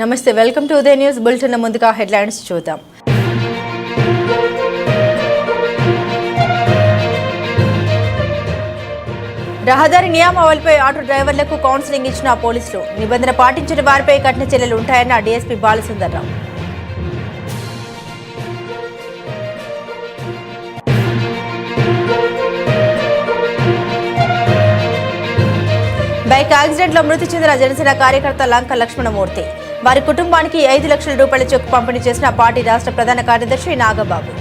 నమస్తే welcome to Udaya news. Bulletin ముందుగా headlines చూద్దాం. రహదారి నియామావళిపై ఆటో డ్రైవర్లకు కౌన్సిలింగ్ ఇచ్చిన పోలీసులు. నిబంధన పాటించిన వారిపై కఠిన చర్యలు ఉంటాయన్న డీఎస్పీ బాలసుందర్రావు. బైక్ యాక్సిడెంట్లో మృతి చెందిన జనసేన కార్యకర్త లంక లక్ష్మణమూర్తి. వారి కుటుంబానికి ఐదు లక్షల రూపాయల చెక్ పంపిణీ చేసిన పార్టీ రాష్ట్ర ప్రధాన కార్యదర్శి నాగబాబు.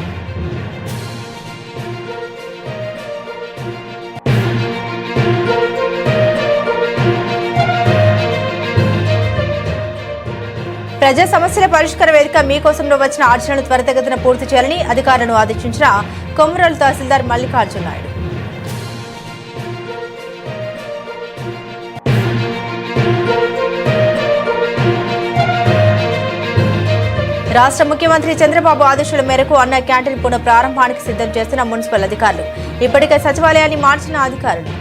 ప్రజా సమస్యల పరిష్కార వేదిక మీకోసంలో వచ్చిన ఆర్చనలు త్వరితగతిన పూర్తి చేయాలని అధికారులను ఆదేశించిన కొమరోలు తహసీల్దార్ మల్లికార్జున నాయుడు. రాష్ట్ర ముఖ్యమంత్రి చంద్రబాబు ఆదేశాల మేరకు అన్న క్యాంటీన్ పునః ప్రారంభానికి సిద్ధం చేస్తున్న మున్సిపల్ అధికారులు. ఇప్పటికే సచివాలయాన్ని మార్చిన అధికారులు.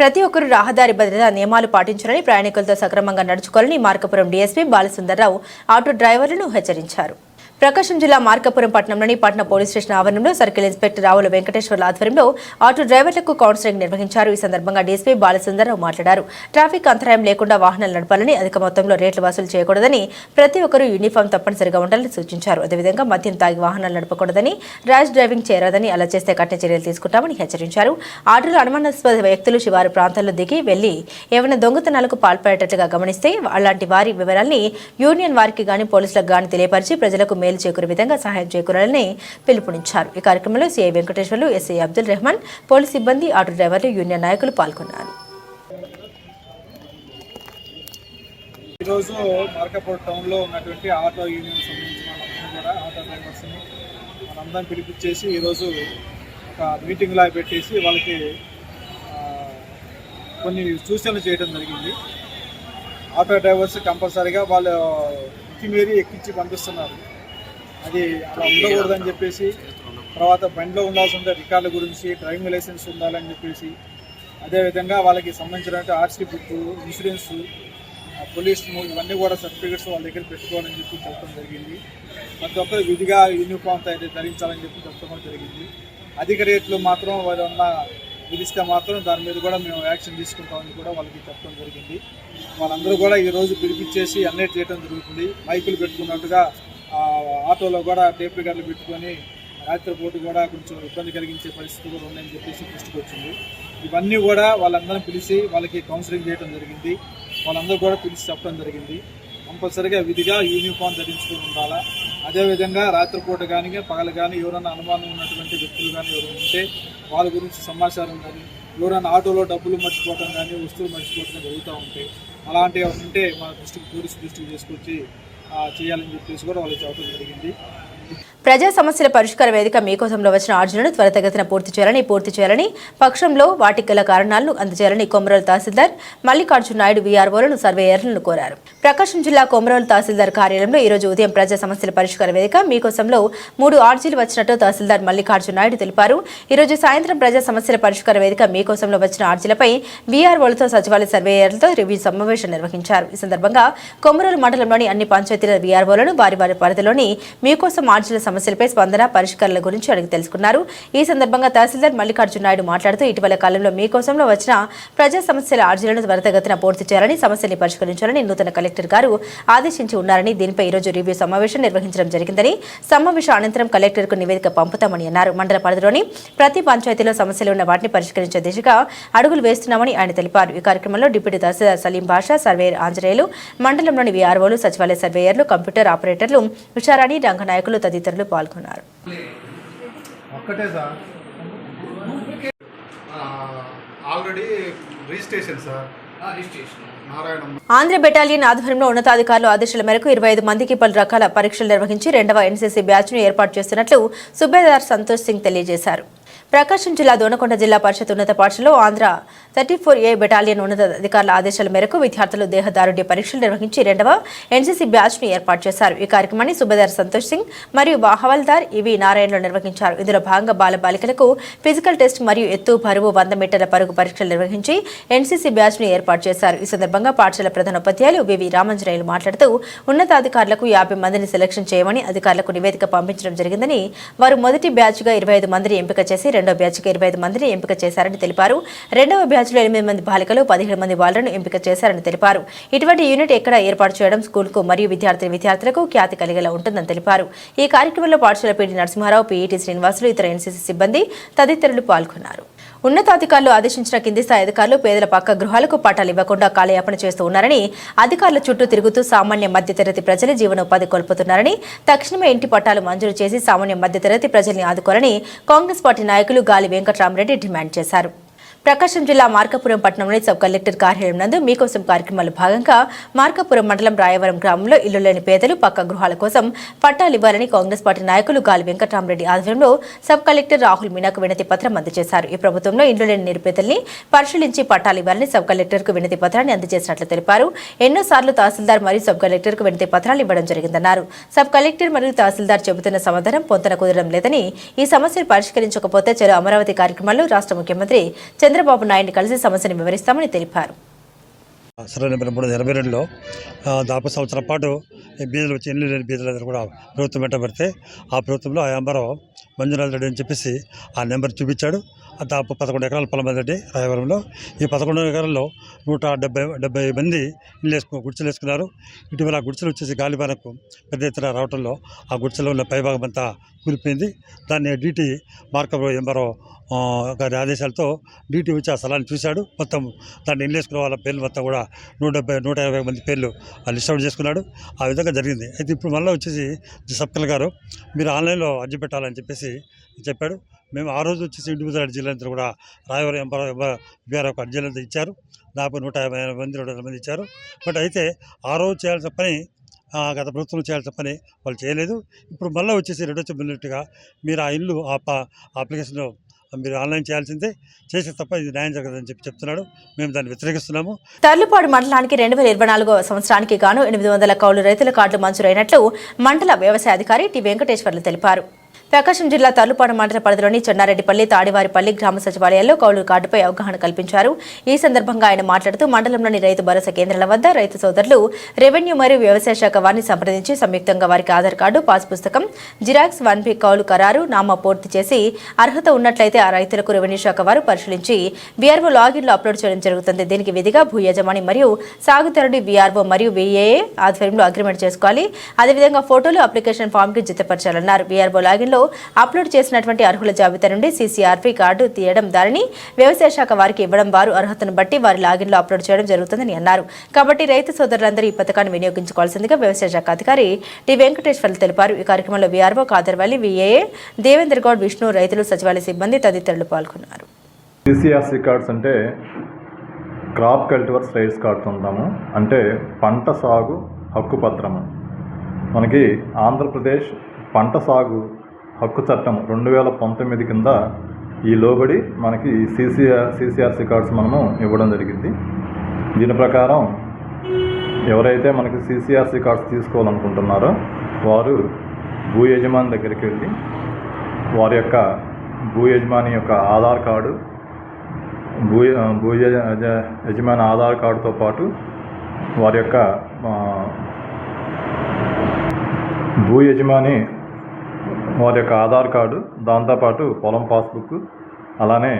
ప్రతి ఒక్కరూ రహదారి భద్రతా నియమాలు పాటించాలని ప్రయాణికులతో సక్రమంగా నడుచుకోవాలని మార్కపురం డీఎస్పీ బాలసుందర్రావు ఆటో డ్రైవర్లను హెచ్చరించారు. ప్రకాశం జిల్లా మార్కాపురం పట్టణంలోని పట్టణ పోలీస్ స్టేషన్ ఆవరణంలో సర్కిల్ ఇన్స్పెక్టర్ రావుల వెంకటేశ్వర్ల ఆధ్వర్యంలో ఆటో డ్రైవర్లకు కౌన్సిలింగ్ నిర్వహించారు. ఈ సందర్భంగా డీఎస్పీ బాలసుందర్రావు మాట్లాడారు. ట్రాఫిక్ అంతరాయం లేకుండా వాహనాలు నడపాలని అధిక మొత్తంలో రేట్లు వసూలు చేయకూడదని ప్రతి ఒక్కరూ యూనిఫామ్ తప్పనిసరిగా ఉండాలని సూచించారు. అదేవిధంగా మద్యం తాగి వాహనాలు నడపకూడదని ర్యాష్ డ్రైవింగ్ చేయరాదని అలా చేస్తే కఠిన చర్యలు తీసుకుంటామని హెచ్చరించారు. ఆటోలు అనుమానాస్పద వ్యక్తులు శివారు ప్రాంతాల్లో దిగి వెళ్ళి ఏమైనా దొంగతనాలకు పాల్పడేటట్లుగా గమనిస్తే అలాంటి వారి వివరాల్ని యూనియన్ వారికి గాని పోలీసులకు గాని తెలియపరిచి ప్రజలకు మేలు చేకూరే విధంగా సహాయం చేకూరాలని పిలుపునిచ్చారు. ఈ కార్యక్రమంలో CI Venkateswarlu SI Abdul Rehman police సిబ్బంది ఆటో డ్రైవర్లు యూనియన్ నాయకులు పాల్గొన్నారు. ఈరోజు మార్కాపూర్ టౌన్లో ఉన్నటువంటి ఆటో యూనియన్ సంబంధించిన కూడా ఆటో డ్రైవర్స్ని మనందరం పిలిపించేసి ఈరోజు ఒక మీటింగ్ లా పెట్టేసి వాళ్ళకి కొన్ని సూచనలు చేయడం జరిగింది. ఆటో డ్రైవర్స్ కంపల్సరీగా వాళ్ళు మితిమీరి ఎక్కించి పంపిస్తున్నారు. అది అలా ఉండకూడదని చెప్పేసి తర్వాత బండిలో ఉండాల్సి ఉండే రికార్డుల గురించి డ్రైవింగ్ లైసెన్స్ ఉండాలని చెప్పేసి అదేవిధంగా వాళ్ళకి సంబంధించిన ఆర్సీ బుక్ ఇన్సూరెన్స్ పోలీస్ ఇవన్నీ కూడా సర్టిఫికెట్స్ వాళ్ళ దగ్గర పెట్టుకోవాలని చెప్పి చెప్పడం జరిగింది. ప్రతి ఒక్కరు విధిగా యూనిఫామ్ అయితే ధరించాలని చెప్పి చెప్పడం జరిగింది. అధిక రేట్లు మాత్రం వాళ్ళు ఉన్న విధిస్తే మాత్రం దాని మీద కూడా మేము యాక్షన్ తీసుకుంటామని కూడా వాళ్ళకి చెప్పడం జరిగింది. వాళ్ళందరూ కూడా ఈరోజు పిలిపించేసి అన్నీ చేయడం జరుగుతుంది. మైకులు పెట్టుకున్నట్టుగా ఆటోలో కూడా టేప్ రికార్డులు పెట్టుకొని రాత్రిపూట కూడా కొంచెం ఇబ్బంది కలిగించే పరిస్థితి కూడా ఉందని చెప్పేసి దృష్టికి వచ్చింది. ఇవన్నీ కూడా వాళ్ళందరిని పిలిచి వాళ్ళకి కౌన్సిలింగ్ చేయడం జరిగింది. వాళ్ళందరూ కూడా పిలిచి చెప్పడం జరిగింది. కంపల్సరీగా విధిగా యూనిఫామ్ ధరించుకుని ఉండాలా? అదేవిధంగా రాత్రిపూట కానీ పగలు కానీ ఎవరైనా అనుమానం ఉన్నటువంటి వ్యక్తులు కానీ ఎవరైనా ఉంటే వాళ్ళ గురించి సమాచారం కానీ ఎవరైనా ఆటోలో డబ్బులు మర్చిపోవడం కానీ వస్తువులు మర్చిపోవడం జరుగుతూ ఉంటాయి అలాంటివి ఉంటే మన దృష్టికి పోలీసు దృష్టికి తీసుకొచ్చి చేయాలని చెప్పేసి కూడా వాళ్ళకి చెప్పడం జరిగింది. ప్రజా సమస్యల పరిష్కార వేదిక మీకోసంలో వచ్చిన ఆర్జనను త్వరితగతిన పూర్తి చేయాలని పూర్తి చేయాలని పక్షంలో వాటికి గల కారణాలను అందజేయాలని కొమరోలు తహసీల్దార్ మల్లికార్జున నాయుడు వీఆర్ఓలను సర్వేయర్లను కోరారు. ప్రకాశం జిల్లా కొమరోలు తహసీల్దార్ కార్యాలయంలో ఈ రోజు ఉదయం ప్రజా సమస్యల పరిష్కార వేదిక మీకోసంలో మూడు ఆర్జీలు వచ్చినట్టు తహసీల్దార్ మల్లికార్జున నాయుడు తెలిపారు. ఈ రోజు సాయంత్రం ప్రజా సమస్యల పరిష్కార వేదిక మీకోసంలో వచ్చిన ఆర్జీలపై వీఆర్ఓలతో సచివాలయ సర్వేయర్లతో రివ్యూ సమావేశం నిర్వహించారు. ఈ సందర్భంగా కొమరోలు మండలంలోని అన్ని పంచాయతీల వీఆర్ఓలను వారి వారి పరిధిలోని మీకోసం ఆర్జీల సమస్యలపై స్పందన పరిష్కారాల గురించి అడిగి తెలుసుకున్నారు. ఈ సందర్భంగా తహసీల్దార్ మల్లికార్జున నాయుడు మాట్లాడుతూ ఇటీవల కాలంలో మీకోసంలో వచ్చిన ప్రజా సమస్యల ఆర్జీలను త్వరితగతిన పూర్తి చేయాలని సమస్యల్ని పరిష్కరించాలని నూతన కలెక్టర్ గారు ఆదేశించి ఉన్నారని దీనిపై ఈరోజు రివ్యూ సమావేశం నిర్వహించడం జరిగిందని సమావేశం అనంతరం కలెక్టర్కు నివేదిక పంపుతామని అన్నారు. మండల పరిధిలోని ప్రతి పంచాయతీలో సమస్యలు ఉన్న వాటిని పరిష్కరించే దిశగా అడుగులు వేస్తున్నామని ఆయన తెలిపారు. ఈ కార్యక్రమంలో డిప్యూటీ తహసీల్దార్ సలీం బాషా సర్వేయర్ ఆంజనేయులు మండలంలోని వీఆర్ఓలు సచివాలయ సర్వేయర్లు కంప్యూటర్ ఆపరేటర్లు ఉషారాణి రంగనాయకులు తదితరులు పాల్గొన్నారు. ఒక్కటే sir. Already registration sir. Registration. Narayana Andhra battalion ఆధ్వర్యంలో ఉన్నతాధికారులు ఆదేశాల మేరకు ఇరవై ఐదు మందికి పలు రకాల పరీక్షలు నిర్వహించి రెండవ ఎన్సీసీ బ్యాచ్ను ఏర్పాటు చేస్తున్నట్లు సుబేదార్ సంతోష్ సింగ్ తెలియజేశారు. ప్రకాశం జిల్లా దోనకొండ జిల్లా పరిషత్ ఉన్నత పాఠశాలలో Andhra thirty four A battalion ఉన్నత అధికారుల ఆదేశాల మేరకు విద్యార్థులు దేహదారుడి పరీక్షలు నిర్వహించి రెండవ ఎన్సీసీ బ్యాచ్ను ఏర్పాటు చేశారు. ఈ కార్యక్రమాన్ని సుబేదార్ సంతోష్ సింగ్ మరియు హవల్దార్ ఇవి నారాయణలు నిర్వహించారు. ఇందులో భాగంగా బాల బాలికలకు ఫిజికల్ టెస్ట్ మరియు ఎత్తు బరువు వంద మీటర్ల పరుగు పరీక్షలు నిర్వహించి ఎన్సీసీ బ్యాచ్ను ఏర్పాటు చేశారు. ఈ సందర్భంగా పాఠశాల ప్రధానోపాధ్యాయులు వివి రామంజనేయులు మాట్లాడుతూ ఉన్నతాధికారులకు యాభై మందిని సెలక్షన్ చేయమని అధికారులకు నివేదిక పంపించడం జరిగిందని వారు మొదటి బ్యాచ్గా ఇరవై ఐదు మందిని ఎంపిక చేసి రెండో బ్యాచ్గా ఇరవై ఐదు మందిని ఎంపిక చేశారని తెలిపారు. రెండవ బ్యాచ్ బ్యాచ్లో ఎనిమిది మంది బాలికలు పదిహేడు మంది బాలులను ఎంపిక చేశారని తెలిపారు. ఇటువంటి యూనిట్ ఎక్కడ ఏర్పాటు చేయడం స్కూల్కు మరియు విద్యార్థి విద్యార్థులకు ఖ్యాతి కలిగేలా ఉంటుందని తెలిపారు. ఈ కార్యక్రమంలో పాఠశాల పీడి నరసింహారావు పీఈటీ శ్రీనివాసులు ఇతర ఎన్సీసీ సిబ్బంది తదితరులు పాల్గొన్నారు. ఉన్నతాధికారులు ఆదేశించిన కింది స్థాయి అధికారులు పేదల పక్క గృహాలకు పట్టాలు ఇవ్వకుండా కాలయాపన చేస్తూ ఉన్నారని అధికారుల చుట్టూ తిరుగుతూ సామాన్య మధ్యతరగతి ప్రజల జీవనోపాధి కోల్పోతున్నారని తక్షణమే ఇంటి పట్టాలు మంజూరు చేసి సామాన్య మధ్యతరగతి ప్రజల్ని ఆదుకోవాలని కాంగ్రెస్ పార్టీ నాయకులు గాలి వెంకట్రామరెడ్డి డిమాండ్ చేశారు. ప్రకాశం జిల్లా మార్కాపురం పట్టణంలోని సబ్ కలెక్టర్ కార్యాలయం నందు మీకోసం కార్యక్రమాల్లో భాగంగా మార్కాపురం మండలం రాయవరం గ్రామంలో ఇల్లు లేని పేదలు పక్క గృహాల కోసం పట్టాలు ఇవ్వాలని కాంగ్రెస్ పార్టీ నాయకులు గాలి వెంకటరామరెడ్డి ఆధ్వర్యంలో సబ్ కలెక్టర్ రాహుల్ మీనాకు వినతి పత్రం అందజేశారు. ఈ ప్రభుత్వంలో ఇల్లు లేని నిరుపేదల్ని పరిశీలించి పట్టాలు ఇవ్వాలని సబ్ కలెక్టర్కు వినతి పత్రాన్ని అందజేసినట్లు తెలిపారు. ఎన్నోసార్లు తహసీల్దార్ మరియు సబ్ కలెక్టర్కు వినతి పత్రాలు ఇవ్వడం జరిగిందన్నారు. సబ్ కలెక్టర్ మరియు తహసీల్దార్ చెబుతున్న సమాధానం పొంతన కుదరడం లేదని ఈ సమస్యను పరిష్కరించకపోతే చెరు అమరావతి కార్యక్రమాల్లో రాష్ట్ర ముఖ్యమంత్రి చంద్రబాబు నాయుడిని కలిసి సమస్యను వివరిస్తామని తెలిపారు. సర్వే మూడు రెండులో దాదాపు సంవత్సరం పాటు బీదలు వచ్చి ఎన్ని లేని బీదలందరూ కూడా ప్రభుత్వం పెట్టబడితే ఆ ప్రభుత్వంలో ఆ నెంబరు మంజునాథ్ రెడ్డి అని చెప్పేసి ఆ నెంబర్ చూపించాడు. దాదాపు పదకొండు ఎకరాల పొలం రెడ్డి రాయవరంలో. ఈ పదకొండు ఎకరాల్లో నూట డెబ్బై డెబ్బై మంది ఇల్లు వేసుకు గుడిసెలు వేసుకున్నారు ఇటీవల ఆ గుడిసెలు వచ్చేసి గాలిబానకు పెద్ద ఎత్తున రావడంలో ఆ గుడిసెలో ఉన్న పైభాగం అంతా కూలిపోయింది. దాన్ని డీటీ మార్కప్ ఎంబరో గారి ఆదేశాలతో డీటీ వచ్చి ఆ స్థలాన్ని చూశాడు. మొత్తం దాన్ని ఇల్లు వేసుకున్న వాళ్ళ పేర్లు మొత్తం కూడా నూట డెబ్బై నూట యాభై మంది పేర్లు లిస్ట్ అవుట్ చేసుకున్నాడు. ఆ విధంగా జరిగింది. అయితే ఇప్పుడు మళ్ళీ వచ్చేసి సబ్ కలెక్టర్ గారు మీరు ఆన్లైన్లో అర్జీ పెట్టాలని చెప్పేసి చెప్పాడు. మేము ఆ రోజు వచ్చేసి ఇండివిజువల్ జిల్లాంతా కూడా రాయవరం ఎంపర బీఆర్ ఒక అర్జీలంతా ఇచ్చారు. దాదాపు నూట యాభై మంది రెండు వందల మంది ఇచ్చారు. బట్ అయితే ఆ రోజు చేయాల్సిన పని గత ప్రభుత్వం చేయాల్సిన పని వాళ్ళు చేయలేదు. ఇప్పుడు మళ్ళీ వచ్చేసి రెండో చెప్పినట్టుగా మీరు ఆ ఇల్లు ఆ ప- మీరు ఆన్లైన్ చేయాల్సిందే. చేసే తప్ప ఇది న్యాయం జరగదని చెప్పి చెప్తున్నాడు. మేము దాన్ని వ్యతిరేకిస్తున్నాము. తర్లుపాడు మండలానికి రెండు వేల ఇరవై నాలుగో సంవత్సరానికి గాను ఎనిమిది వందల కౌలు రైతుల కార్డులు మంజూరైనట్లు మండల వ్యవసాయ అధికారి టి వెంకటేశ్వర్లు తెలిపారు. ప్రకాశం జిల్లా తర్లుపాడు మండల పరిధిలోని చెన్నారెడ్డిపల్లి తాడివారిపల్లి గ్రామ సచివాలయాల్లో కౌలు కార్డుపై అవగాహన కల్పించారు. ఈ సందర్భంగా ఆయన మాట్లాడుతూ మండలంలోని రైతు భరోసా కేంద్రాల వద్ద రైతు సోదరులు రెవెన్యూ మరియు వ్యవసాయ శాఖ వారిని సంప్రదించి సంయుక్తంగా వారికి ఆధార్ కార్డు పాస్ పుస్తకం జిరాక్స్ వన్ పి కౌలు ఖరారు నామా పూర్తి చేసి అర్హత ఉన్నట్లయితే ఆ రైతులకు రెవెన్యూ శాఖ వారు పరిశీలించి బీఆర్ఓ లాగిన్లో అప్లోడ్ చేయడం జరుగుతుంది. దీనికి విధిగా భూ యజమాని మరియు సాగుతరుడి బీఆర్ఓ మరియు విఏఏ ఆధ్వర్యంలో అగ్రిమెంట్ చేసుకోవాలి. అదేవిధంగా ఫోటోలు అప్లికేషన్ ఫామ్కి జతపరచాలన్నారు బీఆర్ఓ లాగిన్లో అప్లోడ్ చేసినటువంటి అర్హుల జాబితా నుండి సీసీఆర్పీ కార్డు తీయడం దానిని వ్యవసాయ శాఖ వారికి ఇవ్వడం వారు అర్హతను బట్టి వారి లాగిన్లో అప్లోడ్ చేయడం జరుగుతుందని అన్నారు. కాబట్టి రైతు సోదరులందరూ ఈ పథకాన్ని వినియోగించుకోవాల్సిందిగా వ్యవసాయ శాఖ అధికారి టి వెంకటేశ్వర్లు తెలిపారు. ఈ కార్యక్రమంలో వీఆర్ఓ కాదర్వల్లి విఏఏ దేవేంద్ర గౌడ్ విష్ణు రైతులు సచివాలయ సిబ్బంది తదితరులు పాల్గొన్నారు. సిసిఆర్సి కార్డ్స్ అంటే క్రాప్ కల్టివర్స్ రైట్స్ కార్డ్స్ ఉంటాము అంటే పంట సాగు హక్కు పత్రము. మనకి ఆంధ్రప్రదేశ్ పంట సాగు హక్కు చట్టం రెండు వేల పంతొమ్మిది కింద ఈ లోబడి మనకి సిసిఆర్ సీసీఆర్సీ కార్డ్స్ మనము ఇవ్వడం జరిగింది. దీని ప్రకారం ఎవరైతే మనకి సీసీఆర్సీ కార్డ్స్ తీసుకోవాలనుకుంటున్నారో వారు భూ యజమాని దగ్గరికి వెళ్ళి వారి యొక్క భూ యజమాని యొక్క ఆధార్ కార్డు భూ భూ యజ- యజమాని ఆధార్ కార్డుతో పాటు వారి యొక్క భూ యజమాని వారి యొక్క ఆధార్ కార్డు దాంతోపాటు పొలం పాస్బుక్ అలానే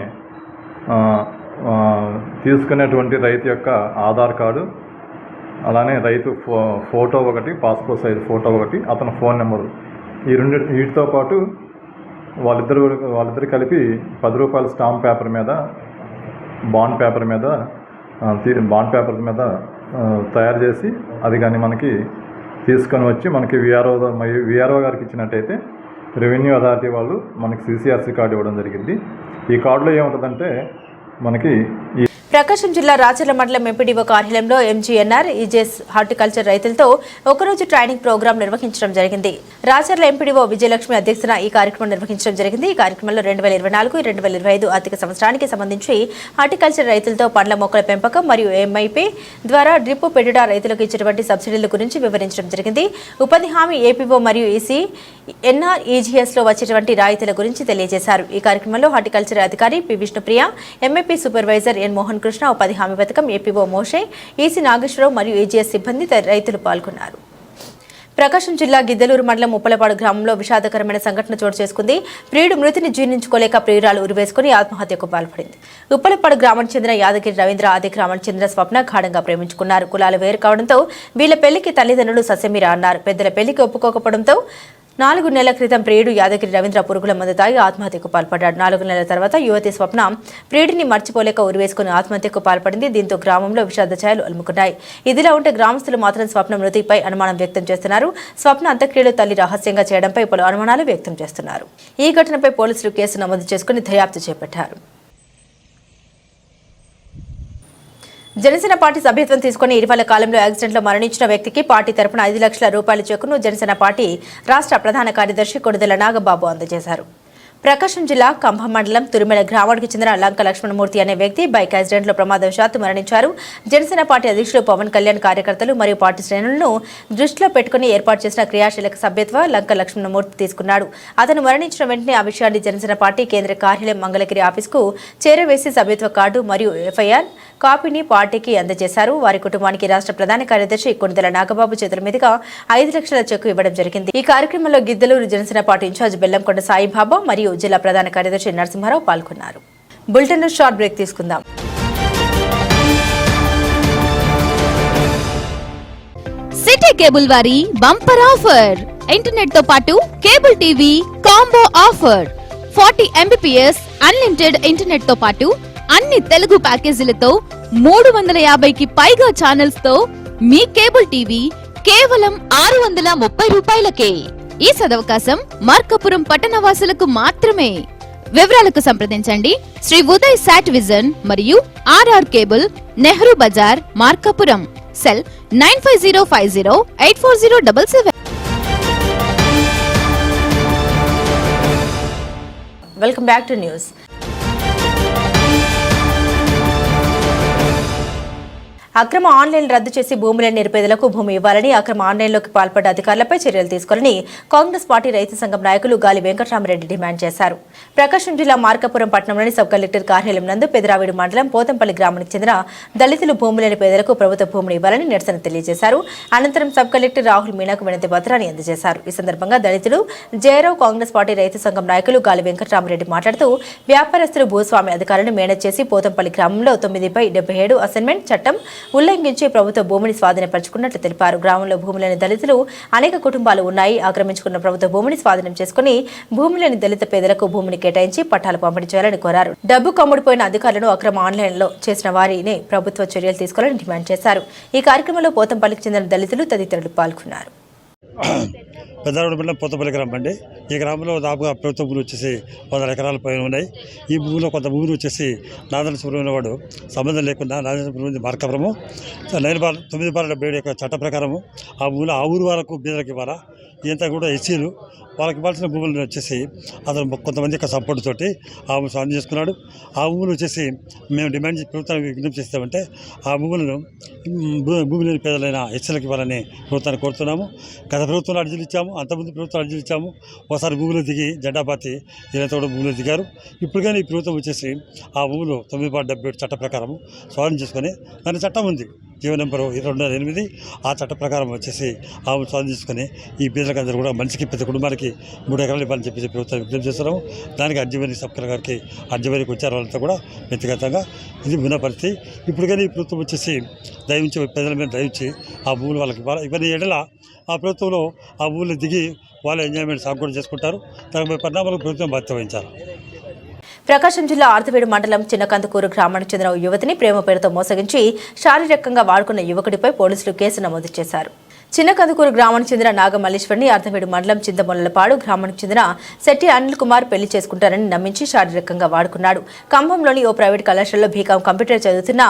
తీసుకునేటువంటి రైతు యొక్క ఆధార్ కార్డు అలానే రైతు ఫో ఫోటో ఒకటి పాస్పోర్ట్ సైజ్ ఫోటో ఒకటి అతని ఫోన్ నెంబరు. ఈ రెండు వీటితో పాటు వాళ్ళిద్దరు వాళ్ళిద్దరు కలిపి పది రూపాయల స్టాంప్ పేపర్ మీద బాండ్ పేపర్ మీద తీ- బాండ్ పేపర్ మీద తయారు చేసి అది కానీ మనకి తీసుకొని వచ్చి మనకి విఆర్ఓ విఆర్ఓ గారికి ఇచ్చినట్టయితే రెవెన్యూ అథారిటీ వాళ్ళు మనకి సిసిఆర్సి కార్డు ఇవ్వడం జరిగింది. ఈ కార్డులో ఏముంటుందంటే మనకి ఈ ప్రకాశం జిల్లా రాచర్ల మండలం ఎంపీడీఓ కార్యాలయంలో ఎంజీఎన్ఆర్ ఈజెస్ హార్టికల్చర్ రైతులతో ఒకరోజు ట్రైనింగ్ ప్రోగ్రాం నిర్వహించడం జరిగింది. రాచర్ల ఎంపీడీఓ విజయలక్ష్మి అధ్యక్షతన ఈ కార్యక్రమం నిర్వహించడం జరిగింది. ఈ కార్యక్రమంలో రెండు వేల ఇరవై నాలుగు రెండు వేల ఇరవై ఐదు ఆర్థిక సంవత్సరానికి సంబంధించి హార్టికల్చర్ రైతులతో పండ్ల మొక్కల పెంపకం మరియు ఎంఐపీ ద్వారా డ్రిప్ పెట్టుట రైతులకు ఇచ్చినటువంటి సబ్సిడీల గురించి వివరించడం జరిగింది. ఉపాధి హామీ ఏపీఓ మరియు ఈసీ ఎన్ఆర్ ఈజీఎస్లో వచ్చేటువంటి రాయితీల గురించి తెలియజేశారు. ఈ కార్యక్రమంలో హార్టికల్చర్ అధికారి P. Vishnupriya MIP supervisor N. Mohan Krishna ఉపాధి హామీ పథకం ఏపీఓ మోషే ఈసీ నాగేశ్వరరావు మరియు ఏజీఎస్ సిబ్బంది రైతులు పాల్గొన్నారు. ప్రకాశం జిల్లా గిద్దలూరు మండలం ఉప్పలపాడు గ్రామంలో విషాదకరమైన సంఘటన చోటు చేసుకుంది. ప్రియుడు మృతిని జీర్ణించుకోలేక ప్రియురాలు ఉరివేసుకుని ఆత్మహత్యకు పాల్పడింది. ఉప్పలపాడు గ్రామానికి చెందిన యాదగిరి రవీంద్ర ఆది గ్రామానికి చెందిన స్వప్న గాఢంగా ప్రేమించుకున్నారు. కులాలు వేరు కావడంతో వీళ్ళ పెళ్ళికి తల్లిదండ్రులు ససెమిరా అన్నారు. పెద్దల పెళ్ళికి ఒప్పుకోకపోవడంతో నాలుగు నెలల క్రితం ప్రియుడు యాదగిరి రవీంద్ర పురుగుల మందు తాగి ఆత్మహత్యకు పాల్పడ్డాడు. నాలుగు నెలల తర్వాత యువతి స్వప్న ప్రియుడిని మర్చిపోలేక ఉరివేసుకుని ఆత్మహత్యకు పాల్పడింది. దీంతో గ్రామంలో విషాద ఛాయలు అలుముకున్నాయి. ఇదిలా ఉంటే గ్రామస్తులు మాత్రం స్వప్న మృతిపై అనుమానం వ్యక్తం చేస్తున్నారు. స్వప్న అంత్యక్రియలు తల్లి రహస్యంగా చేయడంపై పలు అనుమానాలు వ్యక్తం చేస్తున్నారు. ఈ ఘటనపై పోలీసులు కేసు నమోదు చేసుకుని దర్యాప్తు చేపట్టారు. జనసేన పార్టీ సభ్యత్వం తీసుకుని ఇటీవల కాలంలో యాక్సిడెంట్లో మరణించిన వ్యక్తికి పార్టీ తరపున ఐదు లక్షల రూపాయల చెక్కును జనసేన పార్టీ రాష్ట్ర ప్రధాన కార్యదర్శి కొడుదల నాగబాబు అందజేశారు. ప్రకాశం జిల్లా కంభం మండలం తురిమెల గ్రామానికి చెందిన లంక లక్ష్మణమూర్తి అనే వ్యక్తి బైక్ యాక్సిడెంట్లో ప్రమాదవశాత్తు మరణించారు. జనసేన పార్టీ అధ్యక్షులు పవన్ కళ్యాణ్ కార్యకర్తలు మరియు పార్టీ శ్రేణులను దృష్టిలో పెట్టుకుని ఏర్పాటు చేసిన క్రియాశీలక సభ్యత్వ లంక లక్ష్మణమూర్తి తీసుకున్నాడు. అతను మరణించిన వెంటనే ఆ విషయాన్ని జనసేన పార్టీ కేంద్ర కార్యాలయం మంగళగిరి ఆఫీస్కు చేరవేసి సభ్యత్వ కార్డు మరియు ఎఫ్ఐఆర్ కాపీని పార్టీకి అందజేశారు. వారి కుటుంబానికి రాష్ట్ర ప్రధాన కార్యదర్శి కొనుదల నాగబాబు చేతుల మీదుగా ఐదు లక్షల చెక్కు ఇవ్వడం జరిగింది. ఈ కార్యక్రమంలో గిద్దలూరు జనసేన పార్టీ ఇన్ఛార్జ్ బెల్లంకొండ సాయిబాబా మరియు జిల్లా ప్రధాన కార్యదర్శి నరసింహారావు పాల్గొన్నారు. బులెటిన్ షార్ట్ బ్రేక్ తీసుకుందాం. సిటీ కేబుల్ వారి బంపర్ ఆఫర్. ఇంటర్నెట్తో పాటు cable TV combo offer. Forty Mbps unlimited ఇంటర్నెట్తో పాటు అన్ని తెలుగు ప్యాకేజీలతో మూడు వందల యాభైకి పైగా ఛానల్స్తో మీ కేబుల్ టీవీ కేవలం ఆరు వందల ముప్పై రూపాయలకే. ఈ సదవకాశం మార్కపురం పట్టణవాసులకు మాత్రమే. వివరాలకు సంప్రదించండి. శ్రీ ఉదయ్ సాట్ విజన్ మరియు RR cable Nehru Bazar Markapuram. Cell nine five zero five zero eight four zero double seven. Welcome back to news. అక్రమ ఆన్లైన్ రద్దు చేసి భూములను నిరుపేదలకు భూమి ఇవ్వాలని అక్రమ ఆన్లైన్లోకి పాల్పడ్డ అధికారులపై చర్యలు తీసుకోవాలని కాంగ్రెస్ పార్టీ రైతు సంఘం నాయకులు గాలి వెంకటరామరెడ్డి డిమాండ్ చేశారు. ప్రకాశం జిల్లా మార్కాపురం పట్టణంలోని సబ్ కలెక్టర్ కార్యాలయం నందు పెదరావిడి మండలం పోతంపల్లి గ్రామానికి చెందిన దళితులు భూములేని పేదలకు ప్రభుత్వ భూమిని ఇవ్వాలని నిరసన తెలియజేశారు. అనంతరం సబ్ కలెక్టర్ రాహుల్ మీనాకు వినతి పత్రాన్ని అందజేశారు. ఈ సందర్భంగా దళితులు జయరావు కాంగ్రెస్ పార్టీ రైతు సంఘం నాయకులు గాలి వెంకటరామరెడ్డి మాట్లాడుతూ వ్యాపారస్తులు భూస్వామి అధికారులను మేనేజ్ చేసి పోతంపల్లి గ్రామంలో తొమ్మిదిపై డెబ్బై ఏడు అసైన్మెంట్ చట్టం ఉల్లంఘించి ప్రభుత్వ భూమిని స్వాధీనపరుచుకున్నట్లు తెలిపారు. గ్రామంలో భూములేని దళితులు అనేక కుటుంబాలు ఉన్నాయి. ఆక్రమించుకున్న ప్రభుత్వ భూమిని స్వాధీనం చేసుకుని భూమిలోని దళిత పేదలకు భూమిని కేటాయించి పట్టాలు పంపిణీ చేయాలని కోరారు. డబ్బు కమ్ముడిపోయిన అధికారులను అక్రమ ఆన్లైన్లో చేసిన వారిని ప్రభుత్వ చర్యలు తీసుకోవాలని డిమాండ్ చేశారు. ఈ కార్యక్రమంలో పోతంపల్లికి చెందిన దళితులు తదితరులు పాల్గొన్నారు. పెద్దవాడు మండలం పొత్తపల్లి గ్రామం అండి. ఈ గ్రామంలో దాపుగా ప్రభుత్వ భూములు వచ్చేసి వందల ఎకరాల పైన ఉన్నాయి. ఈ భూమిలో కొంత భూములు వచ్చేసి నాదన సుబ్రహ్మణ్యం వాడు సంబంధం లేకుండా నాదన సుబ్రహ్మణ్యం మార్కపురము నైన్ బార్ తొమ్మిది బార్ డెబ్బై ఏడు యొక్క చట్ట ప్రకారము ఆ భూమిలో ఆ ఊరు వాళ్ళకు బీదలకు ఇవ్వాలా? ఇదంతా కూడా ఎస్సీలు. వాళ్ళకి ఇవ్వాల్సిన భూములను వచ్చేసి అతను కొంతమంది యొక్క సపోర్ట్ తోటి ఆ భూమి స్వాధీనం చేసుకున్నాడు. ఆ భూములు వచ్చేసి మేము డిమాండ్ చేసి ప్రభుత్వానికి విజ్ఞప్తి చేస్తామంటే ఆ భూములను భూ- భూమి లేని పేదలైన ఎస్సీలకు ఇవ్వాలని ప్రభుత్వాన్ని కోరుతున్నాము. గత ప్రభుత్వంలో అర్జీలు ఇచ్చాము. అంతకుముందు ప్రభుత్వం అర్జీలు ఇచ్చాము. ఒకసారి భూములు దిగి జెండాపాతి వీళ్ళంతా కూడా భూములు దిగారు. ఇప్పుడు కానీ ఈ ప్రభుత్వం వచ్చేసి ఆ భూములు తొమ్మిది పాటు డెబ్బై ఏడు చట్ట ప్రకారం స్వాధీనం చేసుకొని దాని చట్టం ఉంది. జీవో నెంబరు ఇరవై రెండు వందల ఎనిమిది. ఆ చట్ట ప్రకారం వచ్చేసి ఆమె భూమి చేసుకుని ఈ పేదలకు అందరూ కూడా మనిషికి ప్రతి కుటుంబానికి మూడు ఎకరాలు ఇవ్వాలని చెప్పేసి ప్రభుత్వం విజ్ఞప్తి చేస్తున్నాము. దానికి అర్జీవరి సబ్కర్ గారికి అర్జీవరికి వచ్చారు వాళ్ళంతా కూడా వ్యక్తిగతంగా. ఇది విన్న పరిస్థితి. ఇప్పుడు కానీ ఈ ప్రభుత్వం వచ్చేసి దయించి ప్రజల మీద దయించి ఆ భూములు వాళ్ళకి ఇవ్వాలి? ఇవన్నీ ఏడల ఆ ప్రభుత్వంలో ఆ భూములు దిగి వాళ్ళ ఎంజాయ్మెంట్ సాగు కూడా చేసుకుంటారు. దానిపై పరిణామాలకు ప్రభుత్వం బాధ్యత వహించాలి. ప్రకాశం జిల్లా ఆర్తివేడు మండలం చిన్నకందుకూరు గ్రామానికి చెందిన యువతిని ప్రేమ పేరుతో మోసగించి శారీరకంగా వాడుకున్న యువకుడిపై పోలీసులు కేసు నమోదు చేశారు. చిన్నకందుకూరు గ్రామానికి చెందిన నాగమల్లేశ్వరిని అర్ధవేడు మండలం చింతమొల్లపాడు గ్రామానికి చెందిన శెట్టి అనిల్ కుమార్ పెళ్ళి చేసుకుంటారని నమ్మించి శారీరకంగా వాడుకున్నాడు. ఖమ్మంలోని ఓ ప్రైవేట్ కళాశాలలో బీకాం కంప్యూటర్ చదువుతున్న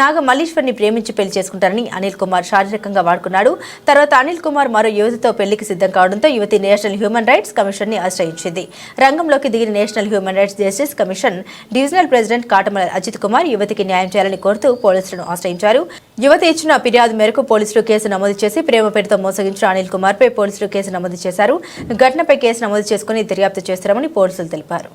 నాగమల్లేశ్వరిని ప్రేమించి పెళ్ళి చేసుకుంటారని అనిల్ కుమార్ శారీరకంగా వాడుకున్నాడు. తర్వాత అనిల్ కుమార్ మరో యువతితో పెళ్ళికి సిద్ధం కావడంతో యువతి నేషనల్ హ్యూమన్ రైట్స్ కమిషన్ని ఆశ్రయించింది. రంగంలోకి దిగిన national human rights justice commission divisional president Katamala Ajith Kumar యువతికి న్యాయం చేయాలని కోరుతూ పోలీసులను ఆశ్రయించారు. యువతి ఇచ్చిన ఫిర్యాదు మేరకు పోలీసులు కేసు నమోదు చేసి ప్రేమ పేరుతో మోసగించిన అనిల్ కుమార్ పై పోలీసులు కేసు నమోదు చేశారు. ఘటనపై కేసు నమోదు చేసుకుని దర్యాప్తు చేస్తారని పోలీసులు తెలిపారు.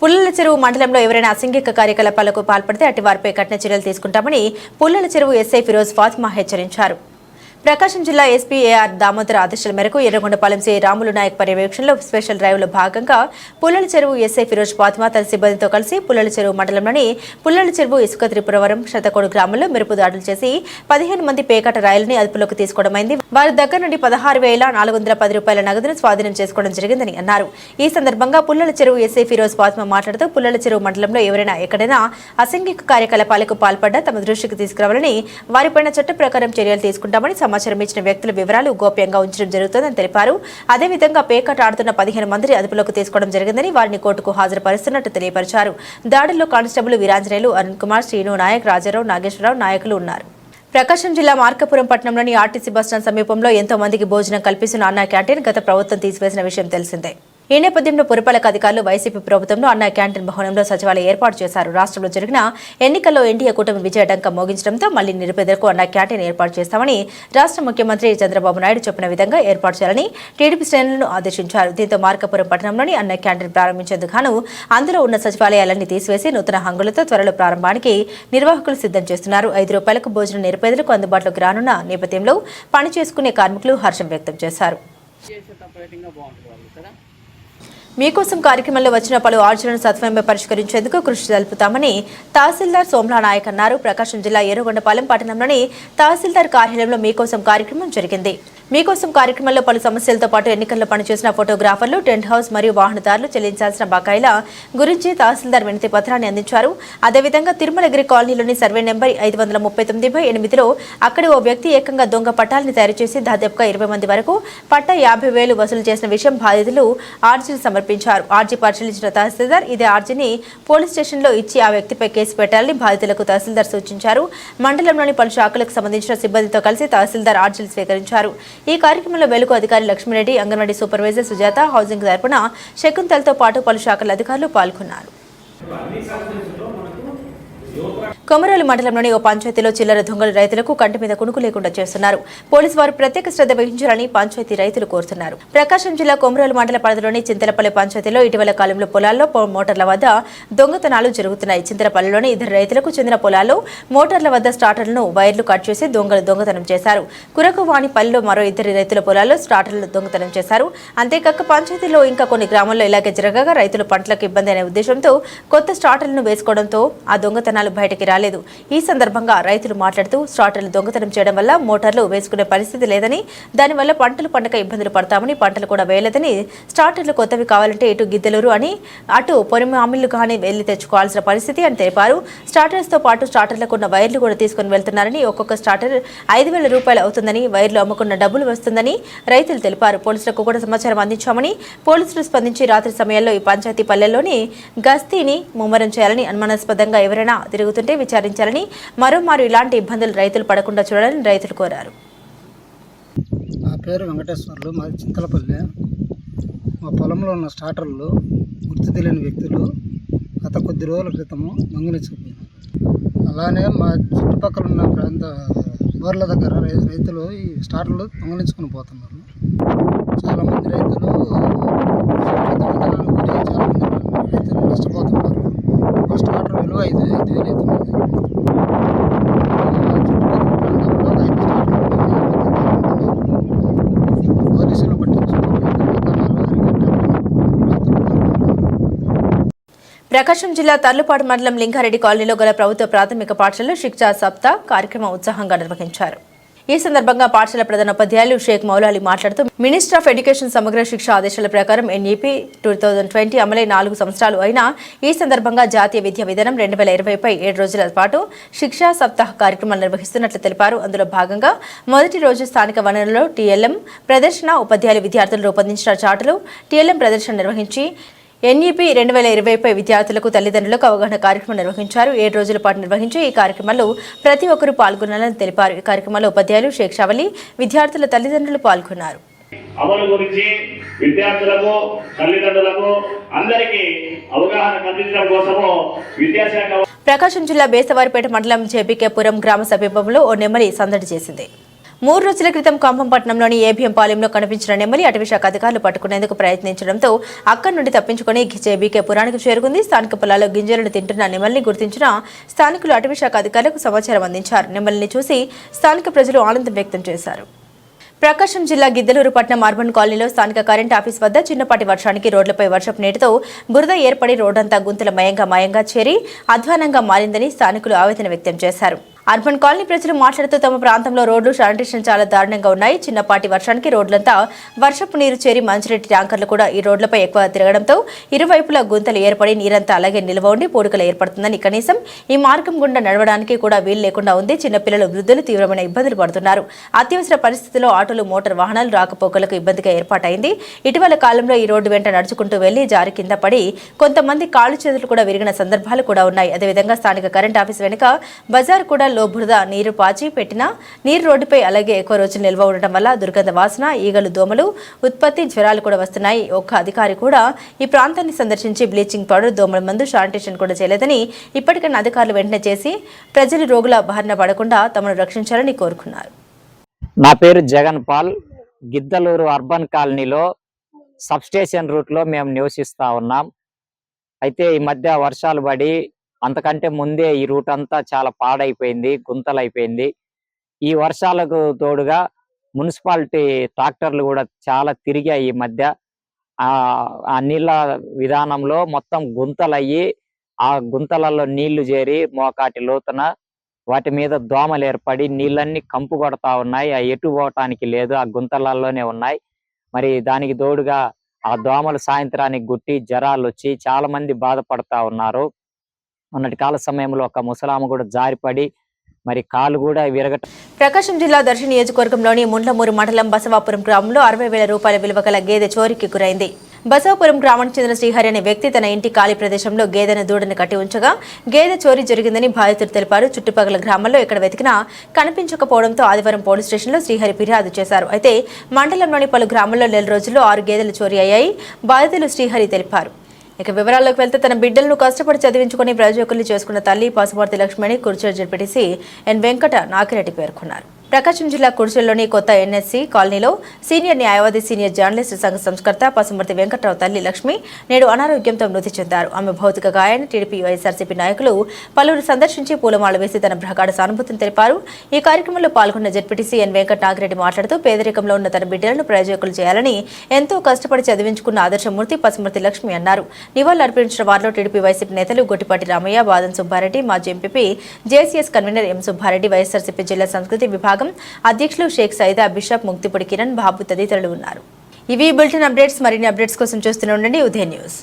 పుల్లల చెరువు మండలంలో ఎవరైనా అసంఘిక కార్యకలాపాలకు పాల్పడితే అటువారిపై వారిపై కఠిన చర్యలు తీసుకుంటామని పుల్లల చెరువు ఎస్ఐ ఫిరోజ్ ఫాతిమా హెచ్చరించారు. ప్రకాశం జిల్లా ఎస్పీ ఏఆర్ దామోదర్ ఆదేశాల మేరకు ఎర్రగొండపాలెం సీ రాములు నాయక్ పర్యవేక్షణలో స్పెషల్ డ్రైవ్లో భాగంగా పుల్లల చెరువు ఎస్ఐ ఫిరోజ్ ఫాతిమా తన సిబ్బందితో కలిసి పుల్లల చెరువు మండలంలోని పుల్లల చెరువు ఇసుక త్రిపురవరం శతకోడు గ్రామంలో మెరుపు దాడులు చేసి పదిహేను మంది పేకాట రాయలని అదుపులోకి తీసుకోవడమైంది. వారి దగ్గర నుండి పదహారు వేల నాలుగు వందల పది రూపాయల నగదును స్వాధీనం చేసుకోవడం జరిగిందని అన్నారు. ఈ సందర్భంగా పుల్లల చెరువు ఎస్ఐ ఫిరోజ్ ఫాతిమా మాట్లాడుతూ పుల్లల చెరువు మండలంలో ఎవరైనా ఎక్కడైనా అసంఘిక కార్యకలాపాలకు పాల్పడ్డా తమ దృష్టికి తీసుకురావాలని వారిపైన చట్ట ప్రకారం చర్యలు తీసుకుంటామని సమాచారం ఇచ్చిన వ్యక్తుల వివరాలు గోప్యంగా ఉంచడం జరుగుతుందని తెలిపారు. అదేవిధంగా పేకాట ఆడుతున్న పదిహేను మందిని అదుపులోకి తీసుకోవడం జరిగిందని వారిని కోర్టుకు హాజరుపరుస్తున్నట్టు తెలియపరిచారు. దాడుల్లో కానిస్టేబుల్ వీరాంజనేయులు అరుణ్ కుమార్ శ్రీను నాయక్ రాజారావు నాగేశ్వరరావు నాయకులు ఉన్నారు. ప్రకాశం జిల్లా మార్కపురం పట్టణంలోని ఆర్టీసీ బస్టాండ్ సమీపంలో ఎంతో మందికి భోజనం కల్పిస్తున్న అన్నా క్యాంటీన్ గత ప్రభుత్వం తీసివేసిన విషయం తెలిసిందే. ఈ నేపథ్యంలో పురపాలక అధికారులు వైసీపీ ప్రభుత్వంలో అన్నా క్యాంటీన్ భవనంలో సచివాలయం ఏర్పాటు చేశారు. రాష్ట్రంలో జరిగిన ఎన్నికల్లో ఎన్డీఏ కూటమి విజయటంక మోగించడంతో మళ్ళీ నిరుపేదలకు అన్నా క్యాంటీన్ ఏర్పాటు చేస్తామని రాష్ట్ర ముఖ్యమంత్రి చంద్రబాబు నాయుడు చెప్పిన విధంగా ఏర్పాటు చేయాలని టీడీపీ శ్రేణులను ఆదేశించారు. దీంతో మార్కపురం పట్టణంలోని అన్న క్యాంటీన్ ప్రారంభించేందుకు గాను అందులో ఉన్న సచివాలయాలన్నీ తీసివేసి నూతన హంగులతో త్వరలో ప్రారంభానికి నిర్వాహకులు సిద్ధం చేస్తున్నారు. ఐదు రూపాయలకు భోజనం నిరుపేదలకు అందుబాటులోకి రానున్న నేపథ్యంలో పని చేసుకునే కార్మికులు హర్షం వ్యక్తం చేశారు. మీకోసం కార్యక్రమంలో వచ్చిన పలు ఆర్జీలను సత్వరమే పరిష్కరించేందుకు కృషి జరుపుతామని తహసీల్దార్ సోమ్లా నాయక్ అన్నారు. ప్రకాశం జిల్లా ఏరుగొండపాలెం పట్టణంలోని తహసీల్దార్ కార్యాలయంలో మీకోసం కార్యక్రమం జరిగింది. మీకోసం కార్యక్రమంలో పలు సమస్యలతో పాటు ఎన్నికల్లో పనిచేసిన ఫోటోగ్రాఫర్లు టెంట్ హౌస్ మరియు వాహనదారులు చెల్లించాల్సిన బకాయిల గురించి తహసీల్దార్ వినతి పత్రాన్ని అందించారు. అదేవిధంగా తిరుమలగిరి కాలనీలోని సర్వే నెంబర్ ఐదు వందల ముప్పై తొమ్మిది బై ఎనిమిదిలో అక్కడ ఓ వ్యక్తి ఏకంగా దొంగ పట్టాలని తయారు చేసి దాదాపుగా ఇరవై మంది వరకు పట్టా యాభై వేలు వసూలు చేసిన విషయం బాధితులు ఆర్జీలు సమర్పించారు. ఆర్జీ పరిశీలించిన తహసీల్దార్ ఇదే ఆర్జీని పోలీస్ స్టేషన్లో ఇచ్చి ఆ వ్యక్తిపై కేసు పెట్టాలని బాధితులకు తహసీల్దార్ సూచించారు. మండలంలోని పలు శాఖలకు సంబంధించిన సిబ్బందితో కలిసి తహసీల్దార్ ఆర్జీలు స్వీకరించారు. ఈ కార్యక్రమంలో వెలుగు అధికారి లక్ష్మిరెడ్డి అంగన్వాడీ సూపర్వైజర్ సుజాత హౌసింగ్ తరపున శకుంతలతో పాటు పలు శాఖల అధికారులు పాల్గొన్నారు. కొమరోలు మండలంలోని ఓ పంచాయతీలో చిల్లర దొంగలు రైతులకు కంటి మీద కునుకు లేకుండా చేస్తున్నారు. పోలీసు వారు ప్రత్యేక శ్రద్ధ వహించాలని పంచాయతీ రైతులు కోరుతున్నారు. ప్రకాశం జిల్లా కొమరోలు మండల పరిధిలోని చింతలపల్లి పంచాయతీలో ఇటీవల కాలంలో పొలాల్లో మోటార్ల వద్ద దొంగతనాలు జరుగుతున్నాయి. చింతలపల్లిలోని ఇద్దరు రైతులకు చెందిన పొలాల్లో మోటార్ల వద్ద స్టార్టర్లను వైర్లు కట్ చేసి దొంగలు దొంగతనం చేశారు. కురకువాణిపల్లిలో మరో ఇద్దరు రైతుల పొలాల్లో స్టార్టర్లు దొంగతనం చేశారు. అంతేకాక పంచాయతీలో ఇంకా కొన్ని గ్రామాల్లో ఇలాగే జరగగా రైతులు పంటలకు ఇబ్బంది అనే ఉద్దేశంతో కొత్త స్టార్టర్లను వేసుకోవడంతో ఆ దొంగతనాలు బయటకి రాలేదు. ఈ సందర్భంగా రైతులు మాట్లాడుతూ స్టార్టర్లు దొంగతనం చేయడం వల్ల మోటార్లు వేసుకునే పరిస్థితి లేదని దానివల్ల పంటలు పండక ఇబ్బందులు పడతామని పంటలు కూడా వేయలేదని స్టార్టర్లు కొత్తవి కావాలంటే ఇటు గిద్దెలూరు అని అటు పొరిమామిళ్ళు కానీ వెళ్ళి తెచ్చుకోవాల్సిన పరిస్థితి అని తెలిపారు. స్టార్టర్స్తో పాటు స్టార్టర్లకు ఉన్న వైర్లు కూడా తీసుకుని వెళ్తున్నారని ఒక్కొక్క స్టార్టర్ ఐదు వేల రూపాయలు అవుతుందని వైర్లు అమ్ముకున్న డబ్బులు వస్తుందని రైతులు తెలిపారు. పోలీసులకు కూడా సమాచారం అందించామని పోలీసులు స్పందించి రాత్రి సమయంలో ఈ పంచాయతీ పల్లెల్లోని గస్తీని ముమ్మరం చేయాలని అనుమానాస్పదంగా ఎవరైనా తిరుగుతుంటే విచారించాలని మరోమారు ఇలాంటి ఇబ్బందులు రైతులు పడకుండా చూడాలని రైతులు కోరారు. నా పేరు వెంకటేశ్వర్లు. మాది చింతలపల్లి. మా పొలంలో ఉన్న స్టార్టర్లు గుర్తు తెలియని వ్యక్తులు గత కొద్ది రోజుల క్రితము దొంగిలించుకుపోయారు అలానే మా చుట్టుపక్కల ఉన్న ప్రాంత బోర్ల దగ్గర రైతులు ఈ స్టార్టర్లు దొంగిలించుకుని పోతున్నారు. చాలామంది రైతులు చాలామంది రైతులు నష్టపోతున్నారు. స్టార్టర్ విలువ ఐదు ఐదు వేలు అవుతుంది పోలీసులు ప్రకాశం జిల్లా తర్లుపాడు మండలం లింగారెడ్డి కాలనీలో గల ప్రభుత్వ ప్రాథమిక పాఠశాలలో శిక్షా సప్తా కార్యక్రమం ఉత్సాహంగా నిర్వహించారు. ఈ సందర్భంగా పాఠశాల ప్రధానోపాధ్యాయులు షేక్ మౌలాలి మాట్లాడుతూ మినిస్టర్ ఆఫ్ ఎడ్యుకేషన్ సమగ్ర శిక్ష ఆదేశాల ప్రకారం ఎన్ఈపీ టూ థౌజండ్ ట్వంటీ అమలై నాలుగు సంవత్సరాలు అయినా ఈ సందర్భంగా జాతీయ విద్యా విధానం రెండు వేల ఇరవైపై ఏడు రోజుల పాటు శిక్షా సప్తాహ కార్యక్రమాలు నిర్వహిస్తున్నట్లు తెలిపారు. అందులో భాగంగా మొదటి రోజు స్థానిక వనరులలో టీఎల్ఎం ప్రదర్శన ఉపాధ్యాయులు విద్యార్థులు రూపొందించిన చాటులు టీఎల్ఎం ప్రదర్శన నిర్వహించి ఎన్ఈపీ రెండు వేల ఇరవైపై విద్యార్థులకు తల్లిదండ్రులకు అవగాహన కార్యక్రమం నిర్వహించారు. ఏడు రోజుల పాటు నిర్వహించి ఈ కార్యక్రమంలో ప్రతి ఒక్కరూ పాల్గొనాలని తెలిపారు. ఈ కార్యక్రమంలో ఉపాధ్యాయులు షేక్ షవలి విద్యార్థుల తల్లిదండ్రులు పాల్గొన్నారు. అమలు గురించి విద్యార్థులకు తల్లిదండ్రులకు అందరికీ అవగాహన కల్పించడం కోసము విద్యాశాఖ ప్రకాశం జిల్లా బేసవారిపేట మండలం జేపీకేపురం గ్రామ సమీపంలో ఓ నెమలి సందడి చేసింది. మూడు రోజుల క్రితం కంభంపట్నంలోని ఏబిఎం పాలెంలో కనిపించిన నెమలి అటవీశాఖ అధికారులు పట్టుకునేందుకు ప్రయత్నించడంతో అక్కడి నుండి తప్పించుకుని జేబీకే పురానికి చేరుకుంది. స్థానిక పొలాల్లో గింజలను తింటున్న నెమలిని గుర్తించిన స్థానికులు అటవీశాఖ అధికారులకు సమాచారం అందించారు. నెమలిని చూసి స్థానిక ప్రజలు ఆనందం వ్యక్తం చేశారు. ప్రకాశం జిల్లా గిద్దలూరు పట్నం అర్బన్ కాలనీలో స్థానిక కరెంట్ ఆఫీస్ వద్ద చిన్నపాటి వర్షానికి రోడ్లపై వర్షపు నీటితో బురద ఏర్పడి రోడ్డంతా గుంతల మయంగా మయంగా చేరి అధ్వానంగా మారిందని స్థానికులు ఆవేదన వ్యక్తం చేశారు. అర్బన్ కాలనీ ప్రజలు మాట్లాడుతూ తమ ప్రాంతంలో రోడ్లు శానిటేషన్ చాలా దారుణంగా ఉన్నాయి. చిన్నపాటి వర్షానికి రోడ్లంతా వర్షపు నీరు చేరి మంచినీటి ట్యాంకర్లు కూడా ఈ రోడ్లపై ఎక్కువ తిరగడంతో ఇరువైపులా గుంతలు ఏర్పడి నీరంతా అలాగే నిల్వ ఉండి పూడికలు ఏర్పడుతుందని కనీసం ఈ మార్గం గుండా నడవడానికి కూడా వీలు లేకుండా ఉంది. చిన్నపిల్లలు వృద్ధులు తీవ్రమైన ఇబ్బందులు పడుతున్నారు. అత్యవసర పరిస్థితుల్లో ఆటోలు మోటార్ వాహనాలు రాకపోకలకు ఇబ్బందిగా ఏర్పాటైంది. ఇటీవల కాలంలో ఈ రోడ్డు వెంట నడుచుకుంటూ వెళ్ళి జారి కింద పడి కొంతమంది కాళ్ళు చేతులు కూడా విరిగిన సందర్భాలు కూడా ఉన్నాయి. అదేవిధంగా స్థానిక కరెంట్ ఆఫీస్ వెనుక బజార్ కూడా లో బురద నీరు పాచి పెట్టిన నీరు రోడ్డుపై అలాగే ఎక్కువ రోజులు నిల్వ ఉండటం వల్ల దుర్గంధ వాసన ఈగలు దోమలు ఉత్పత్తి జ్వరాలు కూడా వస్తున్నాయి. ఒక్క అధికారి కూడా ఈ ప్రాంతాన్ని సందర్శించి బ్లీచింగ్ పౌడర్ దోమల మందు శానిటేషన్ కూడా చేయలేదని ఇప్పటికైనా అధికారులు వెంటనే చేసి ప్రజలు రోగుల బారిన పడకుండా తమను రక్షించాలని కోరుకున్నారు. నా పేరు జగన్ పాల్. గిద్దలూరు అర్బన్ కాలనీలో సబ్స్టేషన్ రూట్లో మేము నివసిస్తా ఉన్నాం. అయితే ఈ మధ్య వర్షాలు పడి అంతకంటే ముందే ఈ రూట్ అంతా చాలా పాడైపోయింది గుంతలైపోయింది. ఈ వర్షాలకు తోడుగా మున్సిపాలిటీ ట్రాక్టర్లు కూడా చాలా తిరిగాయి ఈ మధ్య. ఆ నీళ్ళ విధానంలో మొత్తం గుంతలయ్యి ఆ గుంతలలో నీళ్ళు చేరి మోకాటి లోతున వాటి మీద దోమలు ఏర్పడి నీళ్ళన్నీ కంపు కొడతా ఉన్నాయి. ఆ ఎటు పోవటానికి లేదు ఆ గుంతలలోనే ఉన్నాయి. మరి దానికి తోడుగా ఆ దోమలు సాయంత్రానికి గుట్టి జ్వరాలు వచ్చి చాలా మంది బాధపడతా ఉన్నారు. మొన్నటి కాల సమయంలో ఒక ముసలామ కూడా జారిపడి మరి కాలు కూడా విరగట ప్రకాశం జిల్లా దర్శి నియోజకవర్గంలోని ముండ్లమూరు మండలం బసవాపురం గ్రామంలో అరవై వేల రూపాయల విలువ గల గేదె చోరీకి గురైంది. బసవాపురం గ్రామానికి చెందిన శ్రీహరి అనే వ్యక్తి తన ఇంటి ఖాళీ ప్రదేశంలో గేదెను దూడను కట్టి ఉంచగా గేదె చోరీ జరిగిందని బాధితులు తెలిపారు. చుట్టుపక్కల గ్రామాల్లో ఎక్కడ వెతికినా కనిపించకపోవడంతో ఆదివారం పోలీస్ స్టేషన్లో శ్రీహరి ఫిర్యాదు చేశారు. అయితే మండలంలోని పలు గ్రామాల్లో నెల రోజుల్లో ఆరు గేదెలు చోరీ అయ్యాయి. బాధితులు శ్రీహరి తెలిపారు. ఇక వివరాల్లోకి వెళ్తే తన బిడ్డలను కష్టపడి చదివించుకుని ప్రజోకులు చేసుకున్న తల్లి పసుమర్తి లక్ష్మణి కుర్చూరు జడ్పీటీసీ ఎన్ వెంకట నాకిరెడ్డి పేర్కొన్నారు. ప్రకాశం జిల్లా కుర్చూరులోని కొత్త ఎన్ఎస్సీ కాలనీలో సీనియర్ న్యాయవాది సీనియర్ జర్నలిస్ట్ సంఘ సంస్కర్త పసుమర్తి వెంకట్రావు తల్లి లక్ష్మి నేడు అనారోగ్యంతో మృతి చెందారు. ఆమె భౌతిక గాయాన్ని టీడీపీ వైఎస్ఆర్సీపీ నాయకులు పలువురు సందర్శించి పూలమాల వేసి తన ప్రగాఢ సానుభూతిని తెలిపారు. ఈ కార్యక్రమంలో పాల్గొన్న జడ్పీటీసీ ఎన్ వెంకట నాగిరెడ్డి మాట్లాడుతూ పేదరికంలో ఉన్న తన బిడ్డలను ప్రయోజకులు చేయాలని ఎంతో కష్టపడి చదివించుకున్న ఆదర్శమూర్తి పసుమర్తి లక్ష్మి అన్నారు. నివాళులర్పించిన వారిలో టీడీపీ వైసీపీ నేతలు గొట్టిపాటి రామయ్య బాదం సుబ్బారెడ్డి మాజీ MP JCS convener M Subbareddy YSRCP జిల్లా సంస్కృతి విభాగం అధ్యక్షులు షేక్ సైదా బిషప్ ముక్తిపూడి కిరణ్ బాబు తదితరులు ఉన్నారు. ఇవి బులెటిన్ అప్డేట్స్. మరిన్ని అప్డేట్స్ కోసం చూస్తూనే ఉండండి. ఉదయ న్యూస్.